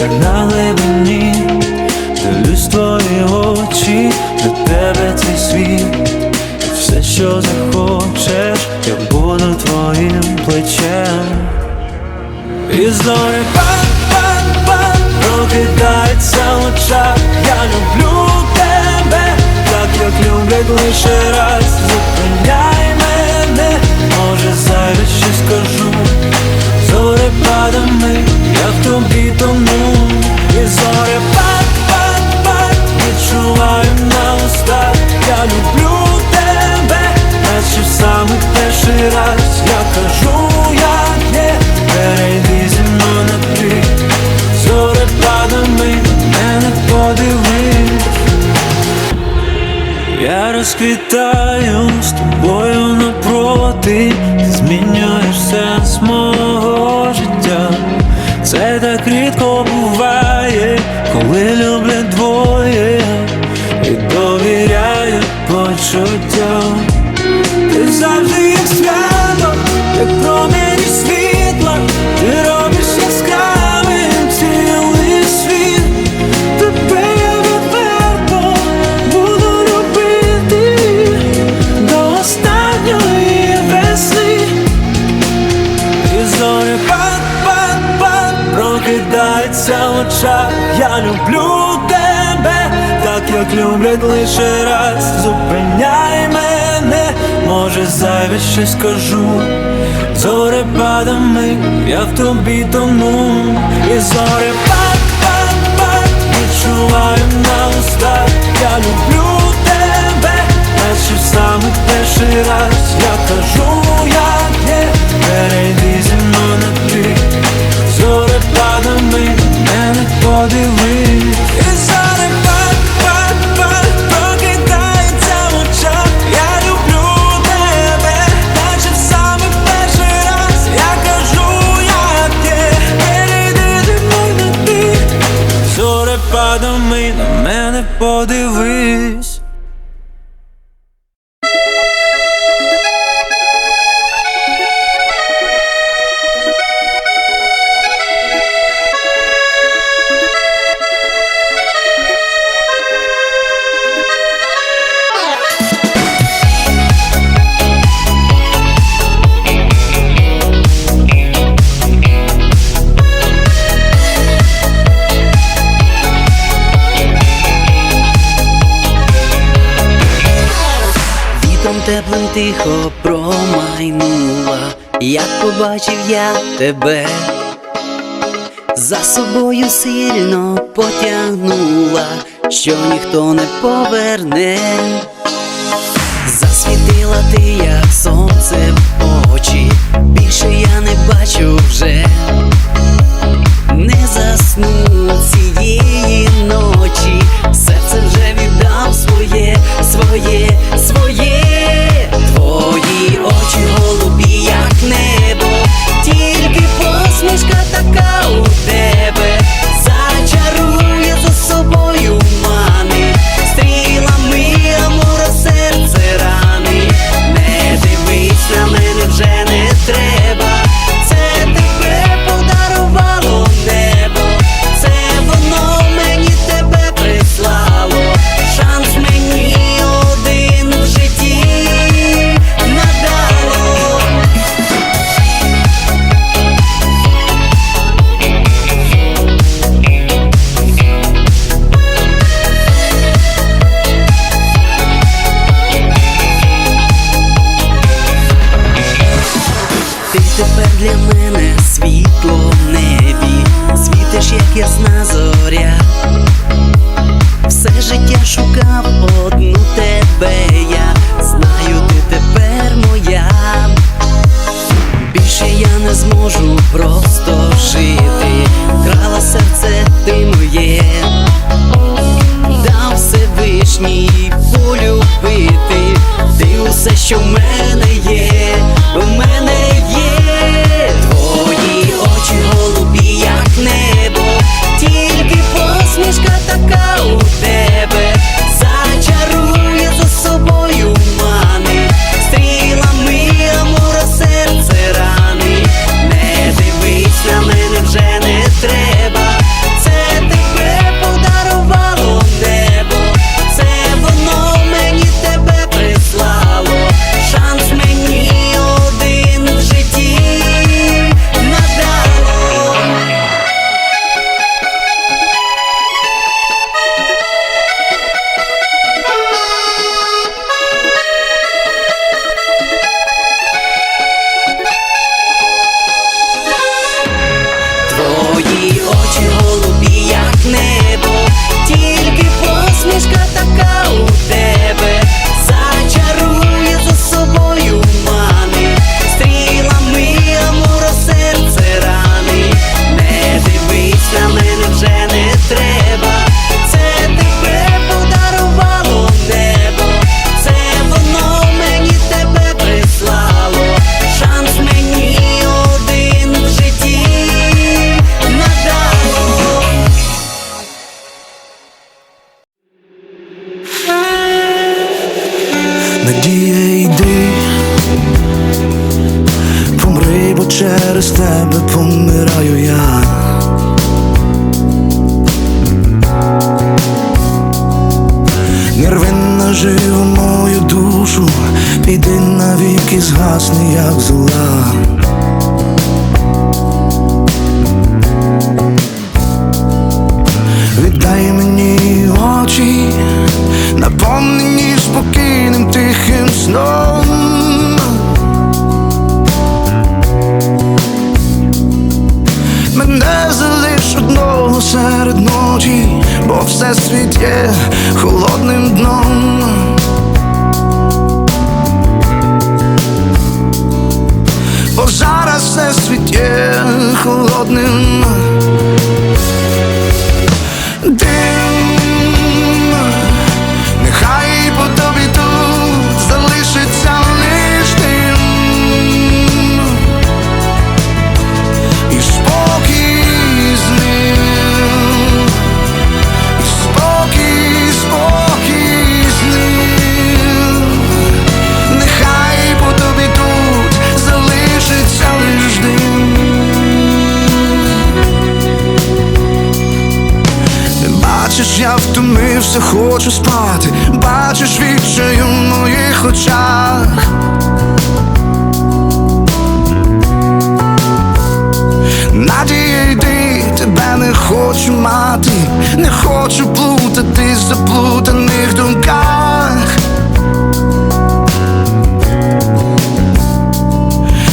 як на глибині Дивлюсь твої очі, для тебе цей світ. Все, що захочеш, я буду твоїм плечем. І зорі пан-пан-пан прокидається в очах. Я люблю тебе, так як люблять лише раз розквітаю з тобою напроти, ти змінюєш люблю тебе, так як люблять лише раз. Зупиняй мене, може зайве ще скажу. Зорепадами я в тобі тону. І зорі пан-пан-пан відчуваю на устах. Я люблю тебе, наче в самий перший раз. Я кажу, як є, перейди зі мною на ти Зорепадами мене подивись теплим тихо промайнула, як побачив я тебе, за собою сильно потягнула, що ніхто не поверне, засвітила ти, як сонце в очі, більше я не бачу вже, не засну цієї ночі, серце вже віддав своє, своє, своє, Надія йди, помри, бо через тебе помираю я. Нервинна живу мою душу, піди навіки згасни, як зола. Бо все світ є холодним дном. Бо зараз все світ є холодним. Дим, нехай втомився, хочу спати. Бачиш відчаю в моїх очах. Надія йди, тебе не хочу мати, не хочу плутати в заплутаних думках.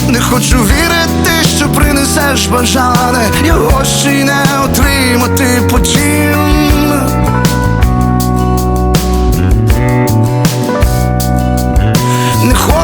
Не хочу вірити, що принесеш бажане, його ще й не отримати потім.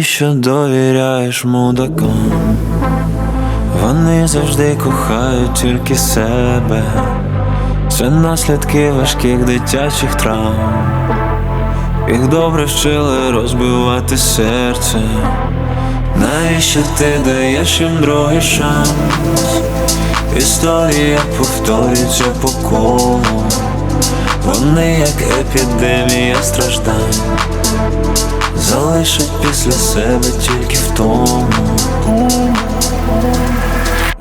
Навіщо довіряєш мудакам? Вони завжди кохають тільки себе. Це наслідки важких дитячих травм. Їх добре вчили розбивати серце. Навіщо ти даєш їм другий шанс? Історія повторюється по колу. Вони як епідемія страждань. Залишать після себе тільки втому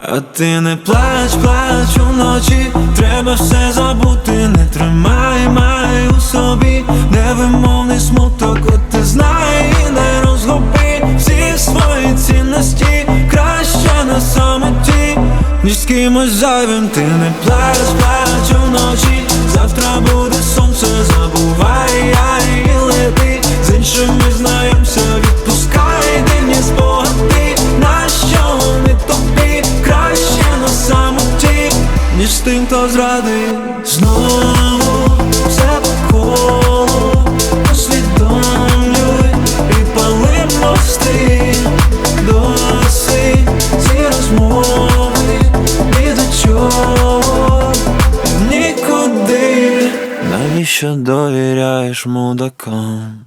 А ти не плач, плач уночі, треба все забути, не тримай, май у собі. Невимовний смуток, от ти знай і не розгуби всі свої цінності, на самоті, ніж з кимось зайвим, ти не плач, плач уночі, завтра буде сонце, забувай, я і лети, з іншими знайомся, відпускай дивні спогади, нащо вони тобі краще на самоті, ніж з тим, хто зрадив знову що довіряєш мудакам.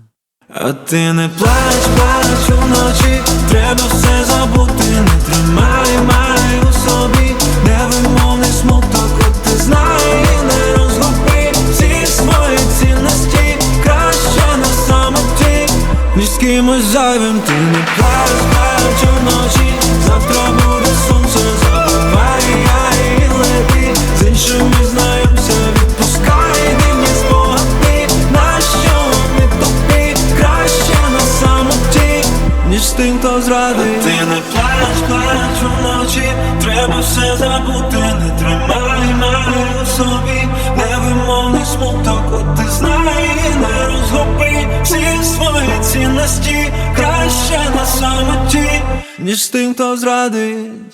А ти не плач, плач уночі, треба все забути, не тримай, май у собі, невимовний смуток, от ти знай не розгуби всі свої цінності, краще на самоті, ніж з кимось зайвим, ти не плач, плач уночі, завтра буде сонце, забувай, я і лети, з іншими тим, хто зрадив. Ти не плач, плач вночі, треба все забути, не тримай, май у собі, невимовний смуток, от ти знай, не розгуби всі свої цінності, краще на самоті, ніж з тим, хто зрадить.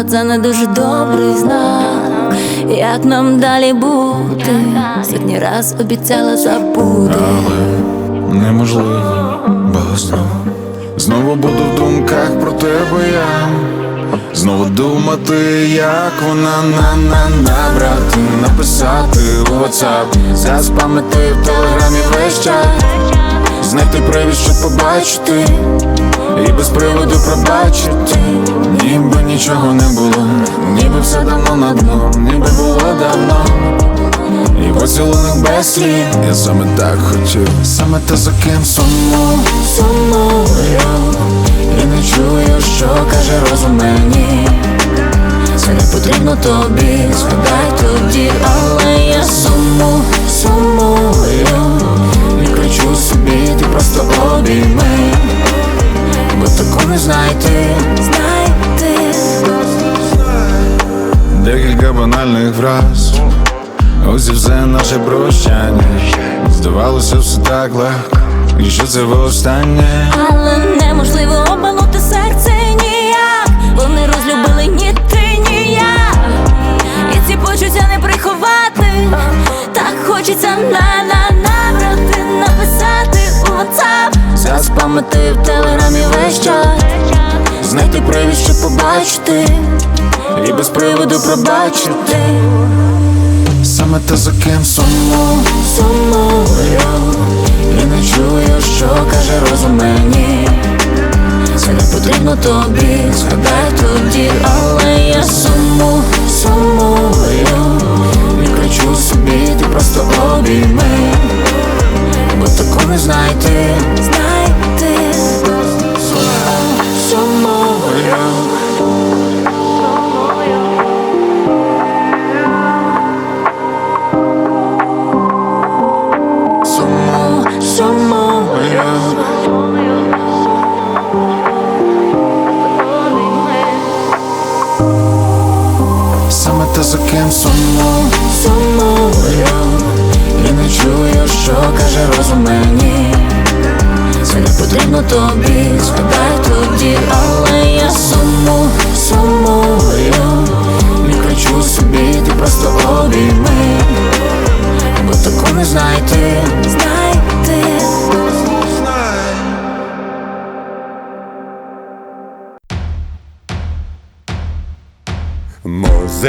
Напевно, це не дуже добрий знак. Як нам далі бути? Сотні раз обіцяла забути. неможливо, бо знову Знову буду в думках про тебе я Знову думати, як вона на на набрати, написати у WhatsApp Заспамити в телеграмі весь чат Знайти привід, щоб побачити І без приводу пробачити. Ніби нічого не було, ніби все давно на дно, ніби було давно. І поцілунок без слів Я саме так хотів Саме те за ким суму Сумую І не чую, що каже розум мені. Це не потрібно тобі Згадай тоді, але я суму Сумую просто обійми. Бо таку не знайти. Знайти. Декілька банальних фраз. Ось і все наше прощання. Здавалося, все так легко. І що це востаннє? Але пробачити Саме те за ким? Суму Сумую І не чую, що каже розум мені Це не потрібно тобі, згадай тоді, але я суму, сумую І кричу собі, ти просто обійми. Бо таку не знайти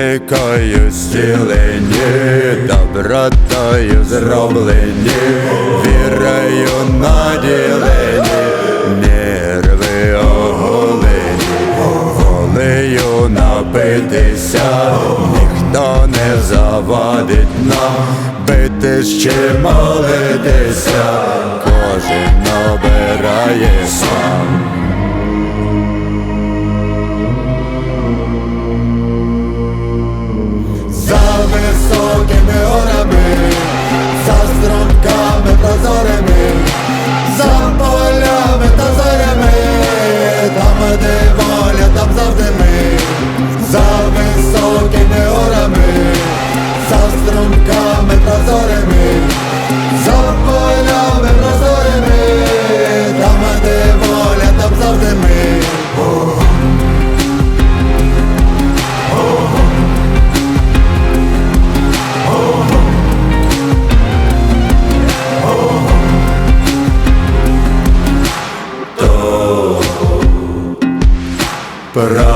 Музикою зцілені, добротою зроблені, вірою наділені, нерви оголені, волею напитися, ніхто не завадить нам битись чи молитися, кожен обирає сам. But I